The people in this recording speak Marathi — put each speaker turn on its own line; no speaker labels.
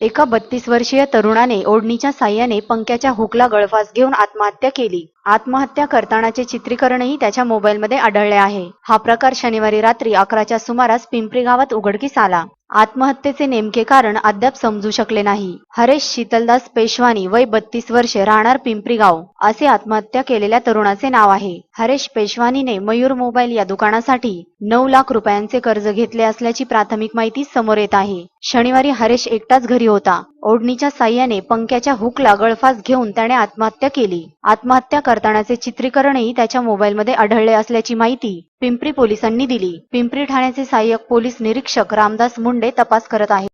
एका बत्तीस वर्षीय तरुणाने ओढणीच्या साह्याने पंख्याच्या हुकला गळफास घेऊन आत्महत्या केली. आत्महत्या करतानाचे चित्रीकरणही त्याच्या मोबाईलमध्ये आढळले आहे. हा प्रकार शनिवारी रात्री अकराच्या सुमारास पिंपरी गावात उघडकीस आला. आत्महत्येचे नेमके कारण अद्याप समजू शकले नाही. हरेश शीतलदास पेशवानी वय बत्तीस वर्षे राहणार पिंपरी गाव. असे आत्महत्या केलेल्या तरुणाचे नाव आहे. हरेश पेशवानीने मयूर मोबाईल या दुकानासाठी नऊ लाख रुपयांचे कर्ज घेतले असल्याची प्राथमिक माहिती समोर येत आहे. शनिवारी हरेश एकटाच घरी होता. ओढणीच्या साह्याने पंख्याच्या हुकला गळफास घेऊन त्याने आत्महत्या केली. आत्महत्या करतानाचे चित्रीकरणही त्याच्या मोबाईलमध्ये आढळले असल्याची माहिती पिंपरी पोलिसांनी दिली. पिंपरी ठाण्याचे सहाय्यक पोलीस निरीक्षक रामदास मुंडे तपास करत आहेत.